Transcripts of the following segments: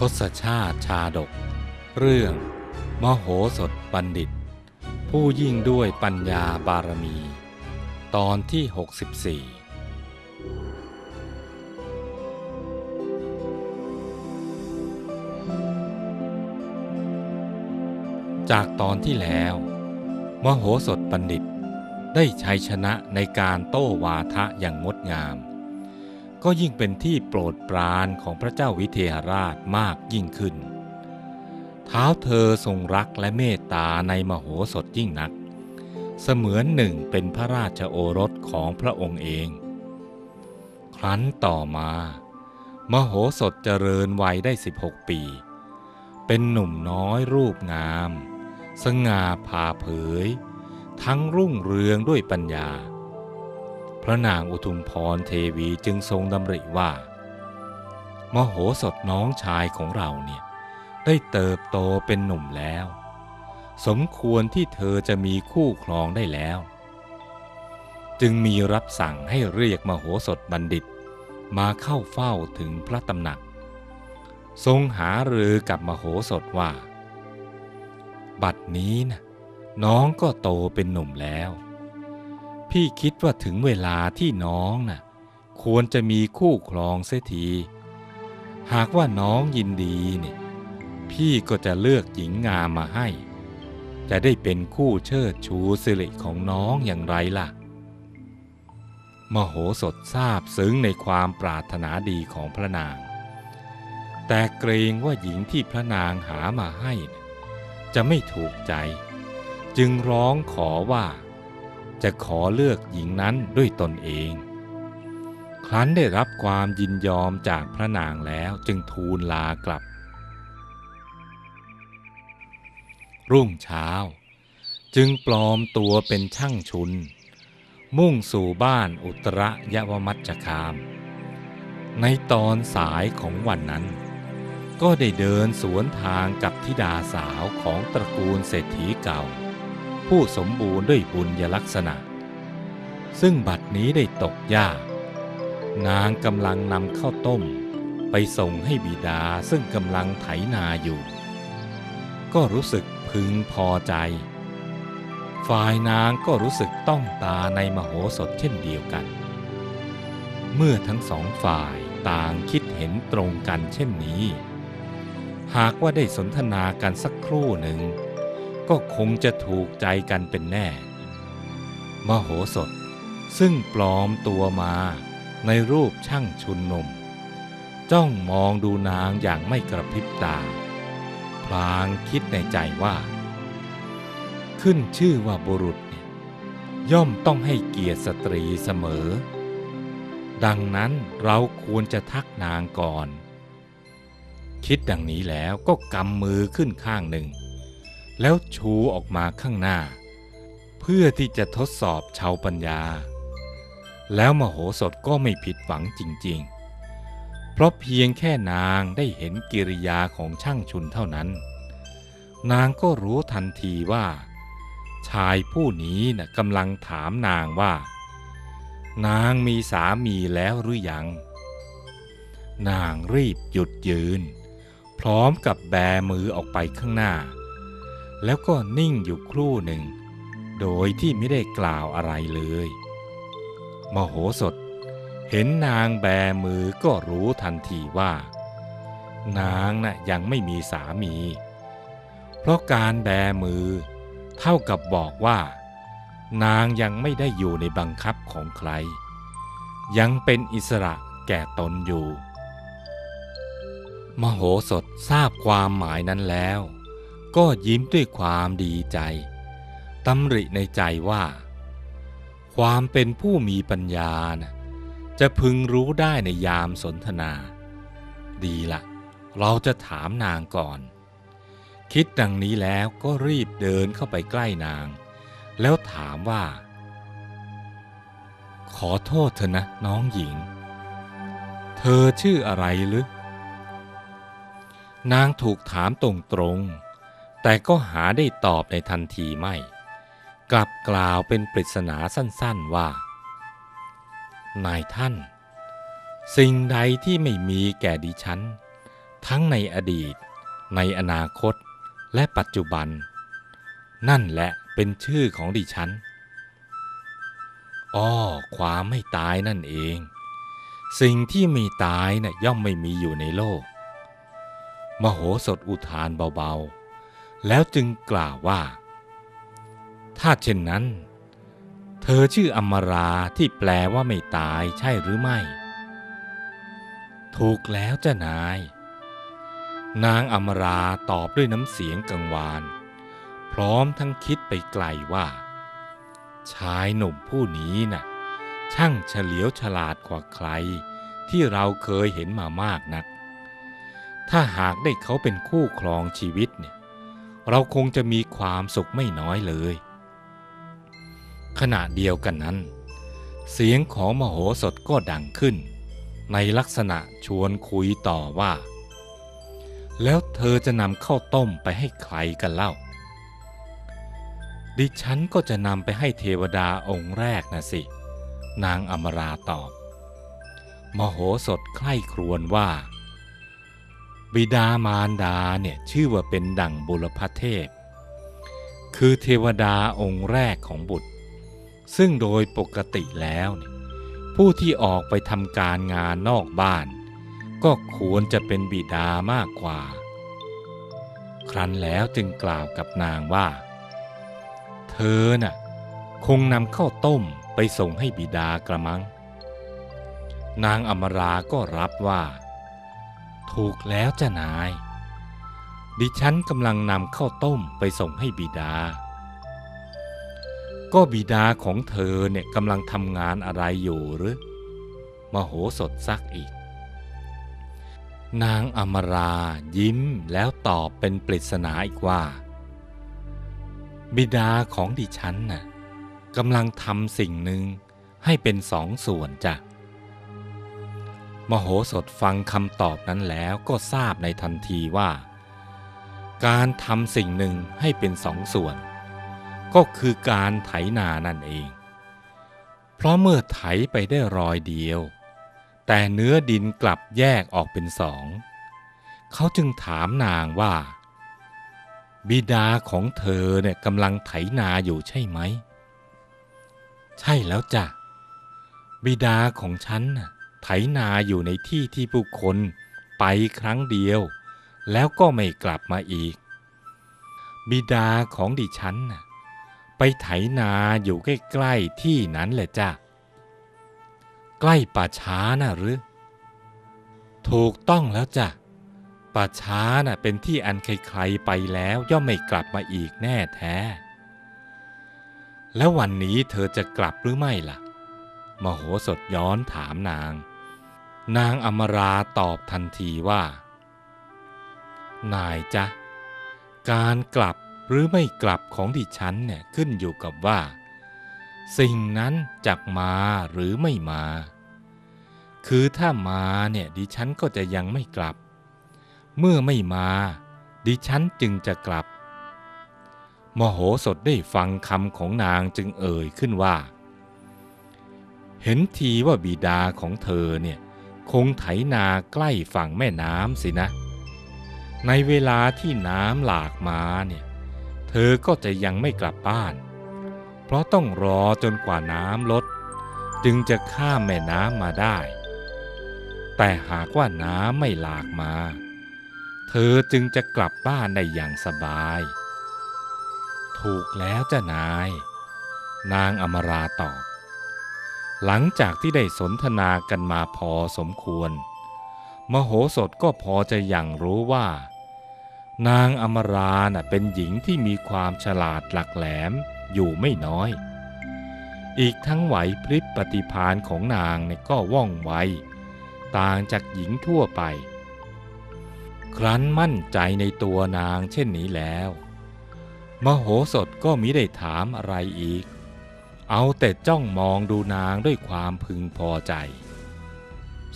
ทศชาติชาดก เรื่อง มโหสถบัณฑิต ผู้ยิ่งด้วยปัญญาบารมี ตอนที่ 64 จากตอนที่แล้ว มโหสถบัณฑิตได้ชัยชนะในการโต้วาทะอย่างงดงาม ก็ยิ่งเป็นที่โปรดปรานของพระเจ้าวิเทหราชมากยิ่งขึ้น เท้าเธอทรงรักและเมตตาในมโหสถยิ่งนัก เสมือนหนึ่งเป็นพระราชโอรสของพระองค์เอง ครั้นต่อมา มโหสถเจริญวัยได้ 16 ปี เป็นหนุ่มน้อยรูปงาม สง่าผ่าเผย ทั้งรุ่งเรืองด้วยปัญญา พระนางอุทุมพรเทวีจึงทรงดำริว่า มโหสถน้องชายของเราเนี่ยได้เติบโตเป็นหนุ่มแล้ว สมควรที่เธอจะมีคู่ครองได้แล้ว จึงมีรับสั่งให้เรียกมโหสถบัณฑิตมาเข้าเฝ้าถึงพระตำหนัก ทรงหารือกับมโหสถว่า บัดนี้นะน้องก็โตเป็นหนุ่มแล้ว พี่คิดว่าถึงเวลาที่น้องน่ะ ควรจะมีคู่ครองเสียที หากว่าน้องยินดีเนี่ย พี่ก็จะเลือกหญิงงามมาให้ จะได้เป็นคู่เชิดชูสิริของน้องอย่างไรล่ะ มโหสถทราบซึ้งในความปรารถนาดีของพระนาง แต่เกรงว่าหญิงที่พระนางหามาให้ จะไม่ถูกใจ จึงร้องขอว่า จะขอเลือกหญิงนั้นด้วยตนเอง ครั้นได้รับความยินยอมจากพระนางแล้วจึงทูลลากลับ รุ่งเช้า จึงปลอมตัวเป็นช่างชุน มุ่งสู่บ้านอุตรยวมัจจคาม ในตอนสายของวันนั้นก็ได้เดินสวนทางกับธิดาสาวของตระกูลเศรษฐีเก่า ผู้สมบูรณ์ด้วยบุญยลักษณะ ซึ่งบัดนี้ได้ตกยากนางกำลังนำข้าวต้มไปส่งให้บิดาซึ่งกำลังไถนาอยู่ ก็รู้สึกพึงพอใจ ฝ่ายนางก็รู้สึกต้องตาในมโหสถเช่นเดียวกัน เมื่อทั้งสองฝ่ายต่างคิดเห็นตรงกันเช่นนี้ หากว่าได้สนทนากันสักครู่หนึ่ง ก็คงจะถูกใจกันเป็นแน่ มโหสถซึ่งปลอมตัวมาในรูปช่างชุนนม จ้องมองดูนางอย่างไม่กระพริบตา พลางคิดในใจว่า ขึ้นชื่อว่าบุรุษย่อมต้องให้เกียรติสตรีเสมอ ดังนั้นเราควรจะทักนางก่อน คิดดังนี้แล้วก็กำมือขึ้นข้างหนึ่ง แล้วชูออกมาข้างหน้า เพื่อที่จะทดสอบชาวปัญญา แล้วมโหสถก็ไม่ผิดหวังจริงๆ เพราะเพียงแค่นางได้เห็นกิริยาของช่างชุนเท่านั้น นางก็รู้ทันทีว่า ชายผู้นี้นะ่ะกำลังถามนางว่า นางมีสามีแล้วหรือยัง นางรีบหยุดยืน พร้อมกับแบมือออกไปข้างหน้า แล้วก็นิ่งอยู่ครู่หนึ่ง โดยที่ไม่ได้กล่าวอะไรเลย มโหสถ เห็นนางแบมือก็รู้ทันทีว่า นางน่ะยังไม่มีสามี เพราะการแบมือ เท่ากับบอกว่า นางยังไม่ได้อยู่ในบังคับของใคร ยังเป็นอิสระแก่ตนอยู่ มโหสถทราบความหมายนั้นแล้ว ก็ยิ้มด้วยความดีใจตำริในใจว่า ความเป็นผู้มีปัญญานะจะพึงรู้ได้ในยามสนทนา ดีละ เราจะถามนางก่อน คิดดังนี้แล้วก็รีบเดินเข้าไปใกล้นาง แล้วถามว่า ขอโทษเถอะนะน้องหญิง เธอชื่ออะไรหรือ นางถูกถามตรงๆ แต่ก็หาได้ตอบในทันทีไม่ กลับกล่าวเป็นปริศนาสั้นๆว่า นายท่าน สิ่งใดที่ไม่มีแก่ดิฉัน ทั้งในอดีต ในอนาคตและปัจจุบัน นั่นแหละเป็นชื่อของดิฉันอ้อความไม่ตายนั่นเอง สิ่งที่มีตายน่ะย่อมไม่มีอยู่ในโลก มโหสถอุทานเบาๆ แล้วจึงกล่าวว่า ถ้าเช่นนั้น เธอชื่ออมราที่แปลว่าไม่ตายใช่หรือไม่ ถูกแล้วจ้านาย นางอมราตอบด้วยน้ำเสียงกังวานพร้อมทั้งคิดไปไกลว่า ชายหนุ่มผู้นี้น่ะ ช่างเฉลียวฉลาดกว่าใคร ที่เราเคยเห็นมามากนัก ถ้าหากได้เขาเป็นคู่ครองชีวิตเนี่ย เราคงจะมีความสุขไม่น้อยเลย ขณะเดียวกันนั้น เสียงของมโหสถก็ดังขึ้น ในลักษณะชวนคุยต่อว่า แล้วเธอจะนำข้าวต้มไปให้ใครกันเล่า ดิฉันก็จะนำไปให้เทวดาองค์แรกนะสิ นางอมราตอบ มโหสถใคร่ครวญว่า บิดามารดาเนี่ยชื่อว่าเป็นดั่งบุรพเทพ คือเทวดาองค์แรกของบุตร ซึ่งโดยปกติแล้ว ผู้ที่ออกไปทำการงานนอกบ้าน ก็ควรจะเป็นบิดามากกว่า ครั้นแล้วจึงกล่าวกับนางว่า เธอน่ะคงนำข้าวต้มไปส่งให้บิดากระมัง นางอมราก็รับว่า ถูกแล้วจ้านาย ดิฉันกำลังนำข้าวต้มไปส่งให้บิดา ก็บิดาของเธอเนี่ยกำลังทำงานอะไรอยู่หรือมโหสถซักอีก นางอมรายิ้มแล้วตอบเป็นปริศนาอีกว่า บิดาของดิฉันน่ะกำลังทำสิ่งหนึ่งให้เป็นสองส่วนจ้ะ มโหสถฟังคำตอบนั้นแล้วก็ทราบในทันทีว่า การทำสิ่งหนึ่งให้เป็นสองส่วน ก็คือการไถนานั่นเอง เพราะเมื่อไถไปได้รอยเดียว แต่เนื้อดินกลับแยกออกเป็นสอง เขาจึงถามนางว่า บิดาของเธอเนี่ยกำลังไถนาอยู่ใช่ไหม ใช่แล้วจ้ะบิดาของฉันน่ะ ไถนาอยู่ในที่ที่ผู้คนไปครั้งเดียว แล้วก็ไม่กลับมาอีก บิดาของดิฉันน่ะไปไถนาอยู่ใกล้ๆที่นั้นแหละจ้ะ ใกล้ป่าช้าน่ะหรือ ถูกต้องแล้วจ้ะป่าช้าน่ะเป็นที่อันใครๆไปแล้วย่อมไม่กลับมาอีกแน่แท้ แล้ววันนี้เธอจะกลับหรือไม่ล่ะ มโหสถย้อนถามนาง นางอมราตอบทันทีว่า นายจ๊ะ การกลับหรือไม่กลับของดิฉันเนี่ยขึ้นอยู่กับว่า สิ่งนั้นจักมาหรือไม่มา คือถ้ามาเนี่ยดิฉันก็จะยังไม่กลับ เมื่อไม่มา ดิฉันจึงจะกลับ มโหสถได้ฟังคำของนางจึงเอ่ยขึ้นว่า เห็นทีว่าบิดาของเธอเนี่ย คงไถนาใกล้ฝั่งแม่น้ำสินะ ในเวลาที่น้ำหลากมาเนี่ย เธอก็จะยังไม่กลับบ้าน เพราะต้องรอจนกว่าน้ำลด จึงจะข้ามแม่น้ำมาได้ แต่หากว่าน้ำไม่หลากมา เธอจึงจะกลับบ้านได้อย่างสบาย ถูกแล้วจ้านาย นางอมราตอบ หลังจากที่ได้สนทนากันมาพอสมควร มโหสถก็พอจะยังรู้ว่า นางอมรานะเป็นหญิงที่มีความฉลาดหลักแหลมอยู่ไม่น้อย อีกทั้งไหวพริบปฏิภาณของนางเนี่ยก็ว่องไว ต่างจากหญิงทั่วไป ครั้นมั่นใจในตัวนางเช่นนี้แล้ว มโหสถก็มิได้ถามอะไรอีก เอาแต่จ้องมองดูนางด้วยความพึงพอใจ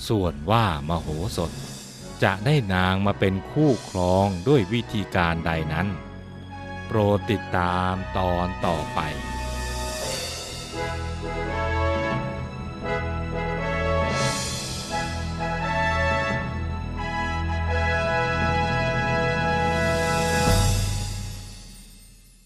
ส่วนว่ามโหสถจะได้นางมาเป็นคู่ครองด้วยวิธีการใดนั้น โปรดติดตามตอนต่อไป